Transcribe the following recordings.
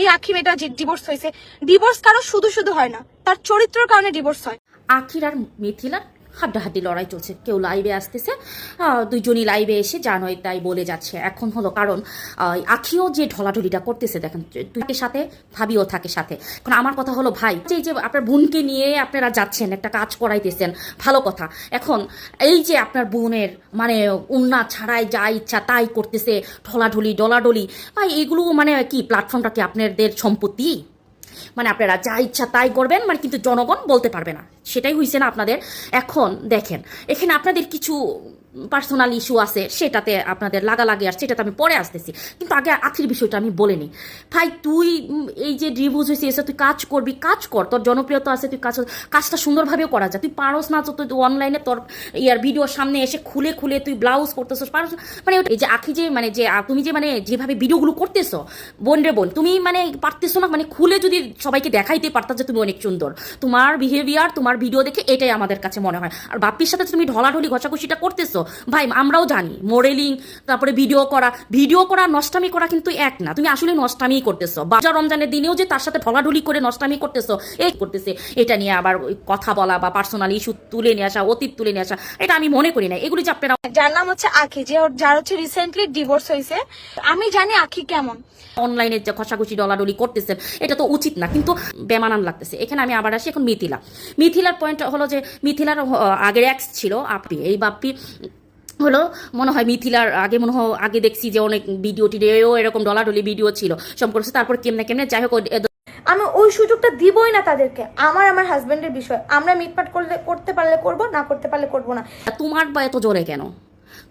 এই আখি মেয়েটা ডিভোর্স হয়েছে ডিভোর্স কারও শুধু শুধু হয় না, তার চরিত্রের কারণে ডিভোর্স হয়। আখির আর মিথিলার হাড্ডাহাড্ডি লড়াই চলছে। কেউ লাইভে আসতেছে দুইজনই লাইভে এসে যা নয় তাই বলে যাচ্ছে। এখন হলো কারণ আখিও যে ঢলাঢলিটা করতেছে, দেখেন তুই সাথে, ভাবিও থাকে সাথে। এখন আমার কথা হলো, ভাই, যে এই যে, আপনার বোনকে নিয়ে আপনারা যাচ্ছেন, একটা কাজ করাইতেছেন, ভালো কথা। এখন এই যে আপনার বোনের মানে উন্না ছাড়াই যা ইচ্ছা তাই করতেছে, ঢলাঢলি ডলাডলি ভাই, এগুলো মানে কি প্ল্যাটফর্মটা কি আপনাদের সম্পত্তি? মানে আপনারা যা ইচ্ছা তাই করবেন মানে কিন্তু জনগণ বলতে পারবে না। সেটাই হয়েছে না আপনাদের। এখন দেখেন, এখানে আপনাদের কিছু পার্সোনাল ইস্যু আছে, সেটাতে আপনাদের লাগা লাগে আর সেটাতে আমি পরে আসতেছি। কিন্তু আগে আখির বিষয়টা আমি বলে নিই ভাই, তুই এই যে ডিভোর্স হয়েছে এসে তুই কাজ করবি, কাজ কর। তোর জনপ্রিয়তা আছে, তুই কাজ কাজটা সুন্দরভাবেও করা যায়। তুই পারস না তো তুই অনলাইনে তোর ইয়ার ভিডিওর সামনে এসে খুলে খুলে তুই ব্লাউজ করতেছিস, পারস মানে এই যে আখি যে মানে যে তুমি যে মানে যেভাবে ভিডিওগুলো করতেছো বোন রে বোন তুমি মানে পারতেছো না মানে খুলে যদি সবাইকে দেখাইতে পারতা যে তুমি অনেক সুন্দর। তোমার বিহেভিয়ার তোমার ভিডিও দেখে এটাই আমাদের কাছে মনে হয়। আর বাপ্পির সাথে তুমি ঢলাঢলি, ঘষাঘষিটা করতেছো ভাই আমরাও জানি মডেলিং তারপরে ভিডিও করা ভিডিও করা নষ্টামি করা কিন্তু এক না। তুমি আসলে নষ্টামি করতেছো। বাজার রমজানের দিনেও যে তার সাথে ঢলাঢলি করে নষ্টামি করতেছো এই করতেছে? এটা নিয়ে আবার ওই কথা বলা বা পার্সোনাল ইস্যু তুলে নিয়ে আসা অতীত তুলে নিয়ে আসা এটা আমি মনে করি না। এগুলি যে আপনারা যার নাম হচ্ছে আখি যে যার হচ্ছে রিসেন্টলি ডিভোর্স হয়েছে। আমি জানি আখি কেমন। অনলাইনে যে খসাখসি ডলাডলি করতেছেন এটা তো উচিত না কিন্তু বেমানান লাগতেছে। এখানে আমি আবার আসি এখন মিথিলা। মিথিলার পয়েন্ট হলো যে মিথিলার আগের এক্স ছিল আপি এই বাপ্পি হলো মনে হয় মিথিলার আগে মনে হয় আগে দেখছি যে অনেক ভিডিও টিডিও এরকম ডলাডলি ভিডিও ছিল সব করছে তারপর কেমনে কেমনে যাই হোক আমি ওই সুযোগটা দিবই না তাদেরকে। আমার আমার হাজবেন্ডের বিষয়। আমরা মিটপাট করলে করতে পারলে করব না করতে পারলে করব না। তোমার বা এত জোরে কেন?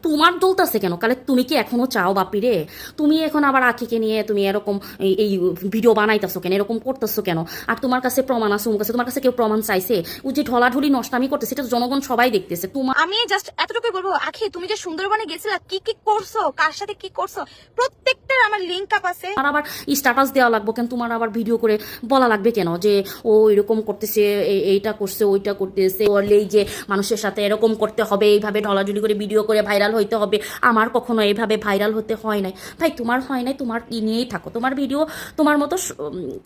তোমার দলতাছে কেন? কালে তুমি কি এখনও চাও বাপি রে তুমি এখন আবার আখিকে নিয়ে তুমি এরকম এই- ভিডিও বানাইতেছো কেন? এরকম করতেছো কেন? আর তোমার কাছে প্রমাণ আছে কাছে তোমার কাছে কেউ প্রমাণ চাইছে? ও যে ঢলাঢলি নষ্টামি করতেছে তো জনগণ সবাই দেখতেছে। তোমার আমি জাস্ট এতটুকুই বলব আখি তুমি যে সুন্দরবনে গেছিলা কি কি করছ? কার সাথে কি করছ? প্রত্যেকটার আমার লিঙ্ক আপ আছে। তোমার আবার স্ট্যাটাস দেওয়া লাগবে কেন? তোমার আবার ভিডিও করে বলা লাগবে কেন? যে ও এরকম করতেছে এইটা করছে ওইটা করতেছে বললেই যে মানুষের সাথে এরকম করতে হবে এইভাবে ঢলাঢলি করে ভিডিও করে ভাইরাল হইতে হবে। আমার কখনো এইভাবে ভাইরাল হতে হয় নাই। ভাই, তোমার হয় নাই, তোমার নিয়েই থাকো। তোমার ভিডিও তোমার মতো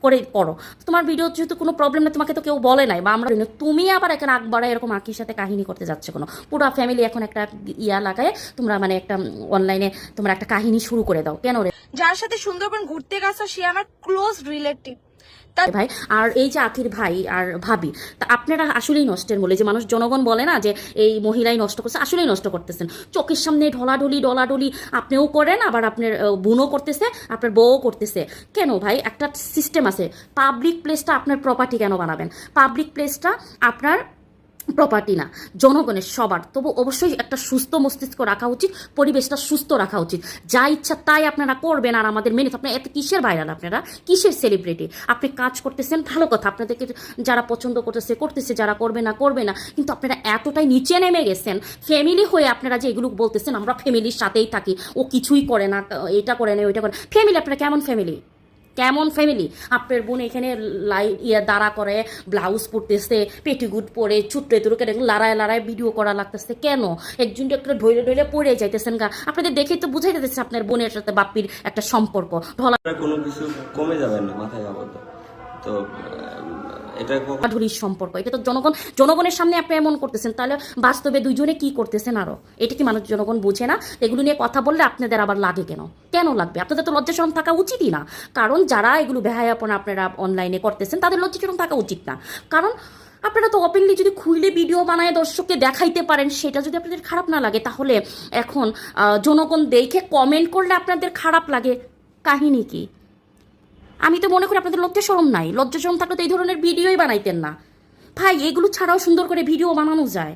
করে করো। তোমার ভিডিও যেহেতু কোনো প্রবলেম নেই, তোমাকে তো কেউ বলে নাই, বা আমরা তুমি আবার এখানে আকবরা এরকম আঁকির সাথে কাহিনী করতে যাচ্ছে কোনো? পুরো ফ্যামিলি এখন একটা ইয়া লাগায়, তোমরা মানে একটা অনলাইনে তোমরা একটা কাহিনী শুরু করে দাও। কেন রে? যার সাথে সুন্দরবন ঘুরতে গেছো, সে আমার ক্লোজ রিলেটিভ ভাই, আর এই যে আখির ভাই আর ভাবি, তা আপনারা আসলেই নষ্টের বলে যে মানুষ জনগণ বলে না যে এই মহিলাই নষ্ট করছে, আসলেই নষ্ট করতেছেন। চোখের সামনে ঢলাঢলি ডলাডলি আপনিও করেন, আবার আপনার বুনও বোনও করতেছে, আপনার বউও করতেছে। কেন ভাই? একটা সিস্টেম আছে। পাবলিক প্লেসটা আপনার প্রপার্টি কেন বানাবেন? পাবলিক প্লেসটা আপনার প্রপার্টি না। জনগণের সবার। তবু অবশ্যই একটা সুস্থ মস্তিষ্ক রাখা উচিত, পরিবেশটা সুস্থ রাখা উচিত। যা ইচ্ছা তাই আপনারা করবেন আর আমাদের মেনে আপনার এত কিসের ভাইরাল আপনারা? কিসের সেলিব্রিটি আপনি কাজ করতেছেন, ভালো কথা। আপনাদেরকে যারা পছন্দ করতেছে করতেছে, যারা করবে না করবে না। কিন্তু আপনারা এতটাই নিচে নেমে গেছেন ফ্যামিলি হয়ে আপনারা যে এগুলো বলতেছেন, আমরা ফ্যামিলির সাথেই থাকি। ও কিছুই করে না, এটা করে না, ওইটা করে ফ্যামিলি আপনারা কেমন ফ্যামিলি কেমন ফ্যামিলি আপনার বোন এখানে লাই ইয়ে দাঁড়া করে ব্লাউজ পরতেছে পেটিগুট পরে ছুটতে কেন লড়াই লড়াই ভিডিও করা লাগতেছে। কেন? একজন একটা ঢইলে ঢইলে পড়ে যাইতেছেন গা। আপনাদের দেখেই তো বুঝাই যাচ্ছে আপনার বোনের সাথে বাপ্পির একটা সম্পর্ক। ঢলা কোনো কিছু কমে যাবে না, মাথায় আবদ্ধ। তো এটা কখন সম্পর্ক। এটা তো জনগণ জনগণের সামনে আপনি এমন করতেছেন, তাহলে বাস্তবে দুইজনে কি করতেছেন আরও? এটা কি মানুষ জনগণ বুঝে না? এগুলো নিয়ে কথা বললে আপনাদের আবার লাগে কেন? কেন লাগবে? আপনাদের তো লজ্জাশরম থাকা উচিতই না। কারণ যারা এগুলো বেহায়াপন আপনারা অনলাইনে করতেছেন, তাদের লজ্জাশরম থাকা উচিত না। কারণ আপনারা তো ওপেনলি যদি খুইলে ভিডিও বানায় দর্শককে দেখাইতে পারেন, সেটা যদি আপনাদের খারাপ না লাগে, তাহলে এখন জনগণ দেখে কমেন্ট করলে আপনাদের খারাপ লাগে। কাহিনী কি? আমি তো মনে করি আপনাদের লজ্জা সরম নাই। লজ্জা সরম থাকলে তো এই ধরনের ভিডিওই বানাইতেন না। ভাই এগুলো ছাড়াও সুন্দর করে ভিডিও বানানো যায়।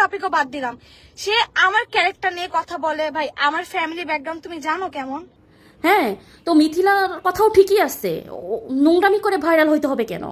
টপিকও বাদ দিলাম। সে আমার ক্যারেক্টার নিয়ে কথা বলে ভাই আমার ফ্যামিলি ব্যাকগ্রাউন্ড তুমি জানো কেমন? হ্যাঁ তো মিথিলার কথাও ঠিকই আছে। নোংরামি করে ভাইরাল হইতে হবে কেন?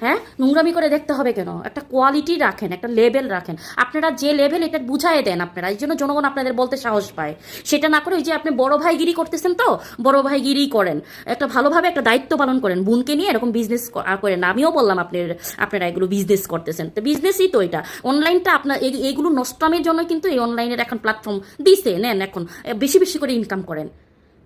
হ্যাঁ? নোংরামি করে দেখতে হবে কেন? একটা কোয়ালিটি রাখেন, একটা লেভেল রাখেন। আপনারা যে লেভেল এটা বুঝাই দেন আপনারা, এই জন্য জনগণ আপনাদের বলতে সাহস পায়। সেটা না করে ওই যে আপনি বড় ভাইগিরি করতেছেন তো, বড় ভাইগিরি করেন। একটা ভালোভাবে একটা দায়িত্ব পালন করেন, বোনকে নিয়ে এরকম বিজনেস করেন। আমিও বললাম আপনার, আপনারা এগুলো বিজনেস করতেছেন। তো বিজনেসই তো এটা। অনলাইনটা আপনার এইগুলো নষ্টমের জন্য কিন্তু এই অনলাইনের এখন প্ল্যাটফর্ম দিছে, নেন এখন। বেশি বেশি করে ইনকাম করেন।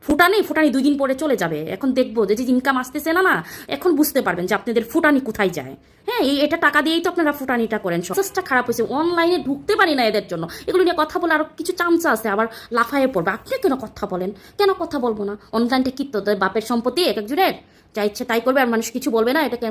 ফুটানি ফুটানি দুই দিন পরে চলে যাবে। এখন দেখব যে ইনকাম আসতেছে না না, এখন বুঝতে পারবেন যে আপনাদের ফুটানি কোথায় যায়। হ্যাঁ এই এটা টাকা দিয়েই তো আপনারা ফুটানিটা করেন। সসটা খারাপ হয়েছে অনলাইনে ঢুকতে পারি না এদের জন্য। এগুলো নিয়ে কথা বলে আরও কিছু চামচা আছে, আবার লাফায়ে পড়বে। আপনি কেন কথা বলেন? কেন কথা বলব না? অনলাইনটা কি তো বাপের সম্পত্তি, এক একজনের। যা ইচ্ছে তাই করবে, আর মানুষ কিছু বলবে না, এটা কেন